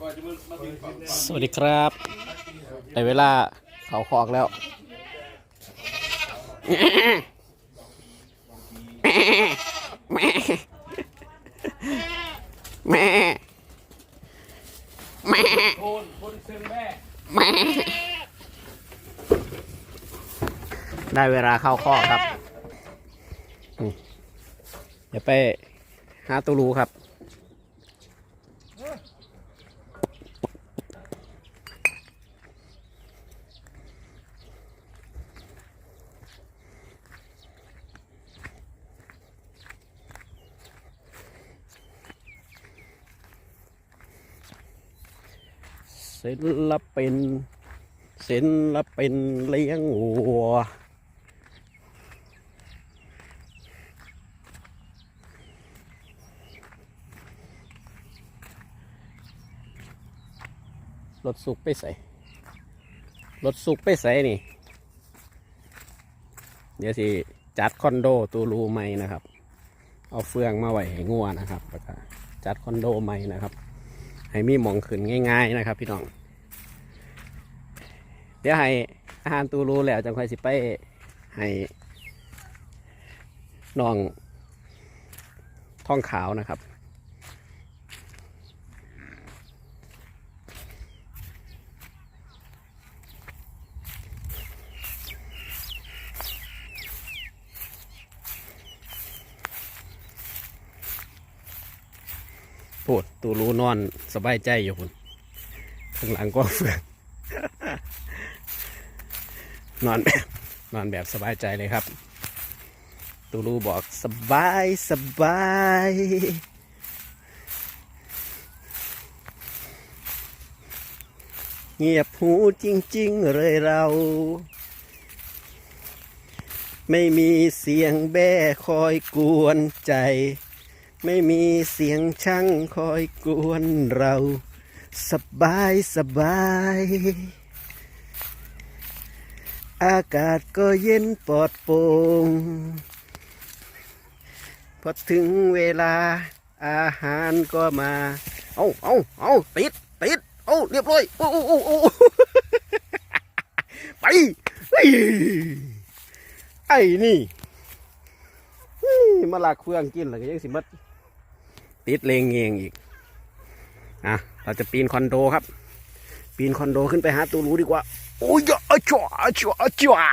สวัสดีครับได้เวลาเขาคอกแล้ว แม่แม่แม่แม่ได้เวลาเข้าคอครับอืมเดี๋ยวไปหาตูรูครับ ศิลปินศิลปินเลี้ยงวัวรถสุกไปใส่รถสุกไปใส่นี่ เดี๋ยวสิ จัดคอนโดตูรูใหม่นะครับ เอาเฟืองมาไว้ให้งัวนะครับจัดคอนโดใหม่นะครับ ให้มีหมองขึ้นง่าย ๆ นะครับ พี่น้อง เดี๋ยวให้อาหารตูรูแล้วจังค่อยสิไปให้น้องท้องขาวนะครับ ดตูรู้นอนสบายใจอยู่คุณข้างหลังก็เฟืองนอนแบบนอนแบบสบายใจเลยครับ ตูรู้บอกสบายสบายเงียบหูจริง ๆ เลยเรา ไม่มีเสียงแบ้คอยกวนใจ ไม่มีเสียงช่างคอยกวนเรา สบายสบาย อากาศก็เย็นปลอดโปร่งพอถึงเวลาอาหารก็มา เอาเอาเอาติดติดเอาเรียบร้อย โอ้โอ้โอ้ไปเฮ้ไอ้นี่ มาลากเฟืองกินแล้วก็ยังสิมัด ติดเลงเงงอีกอะเราจะปีนคอนโดครับ ปีนคอนโดขึ้นไปหาตูรู้ดีกว่า โอ้ยอะจ๋าจ๋าจ๋า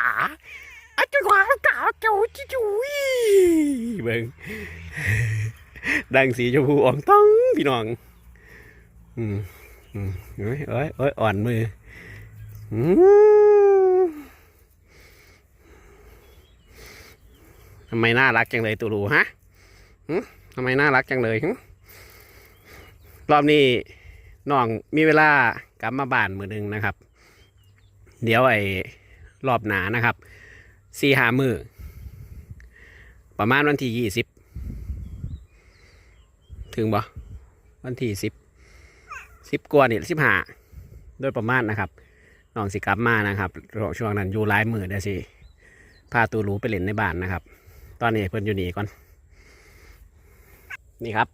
อะจ๋าจ๋าจ๋าจ๋าจ๋าเบิ่งดังสีชมพูอ่องต้องพี่น้อง อืมอืมเอ้ยเอ้ยเอ้ยอ่อนมืออืมทำไมน่ารักจังเลยตูรูฮะทำไมน่ารักจังเลยหึ รอบนี้น้องมีเวลากลับมาบ้านมือหนึ่งนะครับ เดี๋ยวไอ้รอบหนานะครับสี่หามือประมาณวันที่ยี่สิบถึงบ่วันที่สิบสิบกว่านี่สิบห้าโดยประมาณนะครับน้องสิกลับมานะครับช่วงนั้นอยู่หลายมือเดี๋ยวสิพาตูรูไปเล่นในบ้านนะครับ ตอนนี้เพิ่นอยู่นี่ก่อน นี่ครับ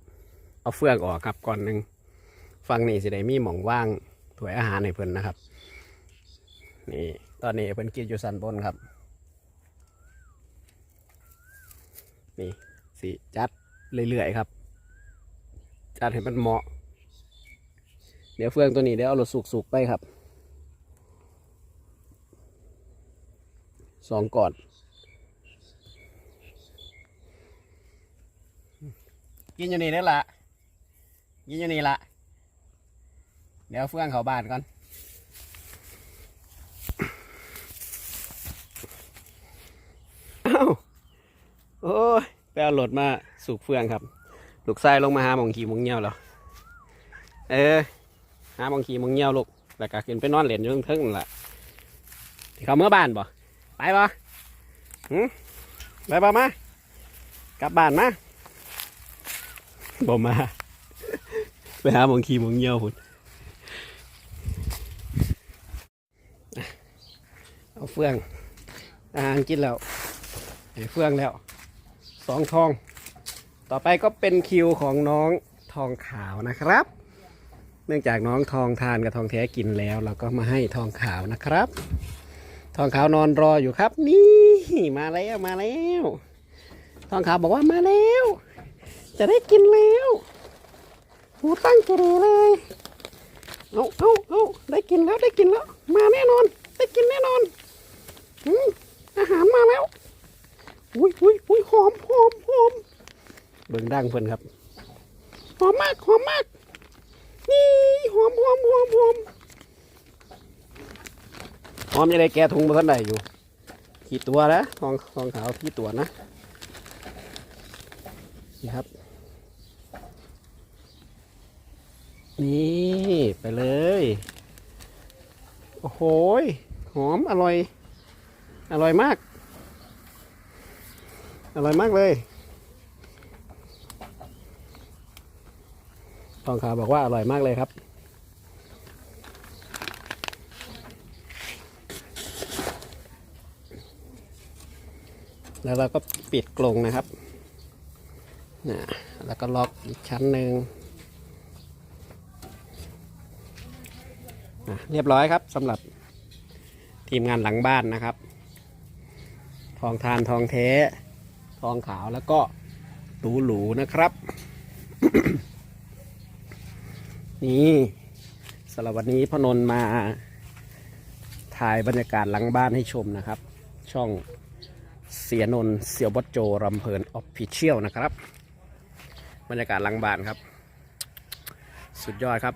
เอาเฟืองออกครับก่อนหนึ่งฟังนี่สิได้มีหม่องว่างถวยอาหารให้เพิ่นนะครับ นี่ตอนนี้เพิ่นกินอยู่สันบนครับ นี่สิจัดเรื่อยๆครับ จัดให้มันเหมาะ เดี๋ยวเฟืองตัวนี้เดี๋ยวเอารถสุกๆไปครับสองก่อน กินอยู่นี่นี่แหละ กินอยู่นี่ละเดี๋ยวเฟื่องเขาบานก่อนอ้าโอ้ยไปเอารถมาสูกเฟื่องครับ ลูกชายลงมาหาหมองขี่มองเงี้ยวแล้วเออหาหมองขี่มองเงี้ยวลูกแล้วก็ขึ้นไปนอนเหรียญอยู่เทิงๆนั่นแหละที่เขาเมื่อบ้านบ่ไปบ่หืมไปบ่มากลับบ้านมาบ่มา ไปหาหมองขี่หมองเงี้ยวพุ่นเอาเฟืองอาหารกินแล้วให้เฟืองแล้วสองทอง ต่อไปก็เป็นคิวของน้องทองขาวนะครับ เนื่องจากน้องทองทานกับทองแท้กินแล้ว เราก็มาให้ทองขาวนะครับ ทองขาวนอนรออยู่ครับ นี่มาแล้วมาแล้ว ทองขาวบอกว่ามาแล้ว จะได้กินแล้ว หูตั้งเจรเลยเอาเอาเอาได้กินแล้วได้กินแล้ว มาแน่นอน ได้กินแน่นอนอืมอาหารมาแล้ว อุ้ยอุ้ยอุ้ยหอมหอมหอมเบิ่งดังเพิ่นครับ หอมมากหอมมาก นี่หอมหอมหอมหอมหอมยังไงแกะถุงมาท่านใดอยู่ขี่ตัวนะทองทองขาวขี่ตัวนะนี่ครับ นี่ไปเลย โอ้โหหอมอร่อย อร่อยมาก อร่อยมากเลยทองขาบอกว่าอร่อยมากเลยครับ แล้วเราก็ปิดกรงนะครับนะแล้วก็ล็อกอีกชั้นหนึ่งอะ เรียบร้อยครับสำหรับทีมงานหลังบ้านนะครับ ทองทานทองแท้ ทองขาวแล้วก็ตูหลูนะครับ นี่สำหรับวันนี้พนน์มาถ่ายบรรยากาศหลังบ้านให้ชมนะครับ ช่องเสียนนเสียวบดโจรำเพลินออฟฟิเชียลนะครับ บรรยากาศหลังบ้านครับ สุดยอดครับ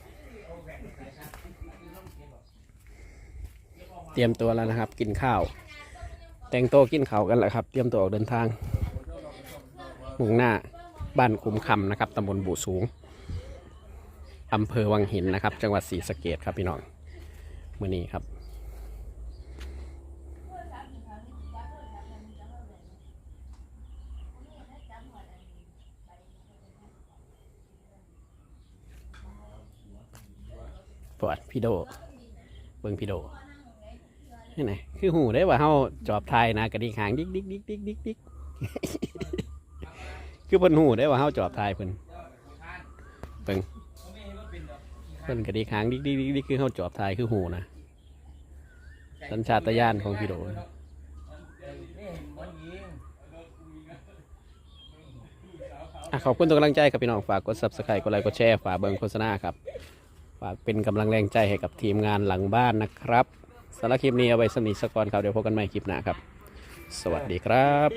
เตรียมตัวแล้วนะครับ กินข้าว แต่งโต๊ะกินข้าวกันแล้วครับ เตรียมตัวออกเดินทางมุ่งหน้าบ้านคุ้มคำนะครับตำบลบูสูงอำเภอวังหินนะครับ จังหวัดศรีสะเกดครับพี่น้องมื่อนี้ครับ ปวดพี่โด เบิ่งพี่โดนี่ไหนคือหูได้ว่าเฮาจอบไทยนะกระดิ่งหางดิ๊กดิ๊กดิ๊กดิ๊กดิ๊กดิ๊กคือเพิ่นหูได้ว่าเฮาจอบไทยเพิ่นเบิ่งเพิ่นกระดิ่งหางดิ๊กดิ๊กดิ๊กดิ๊กคือเฮาจอบไทยคือหูนะสัญชาตญาณของพี่โดอะขอบคุณทุกกำลังใจครับพี่น้องฝากกด subscribe กดไลค์กดแชร์ฝากเบิ่งโฆษณาครับ ฝากเป็นกำลังแรงใจให้กับทีมงานหลังบ้านนะครับสารคลิปนี้เอาไว้สนิทสกอนครับเดี๋ยวพบกันใหม่คลิปหน้าครับ สวัสดีครับ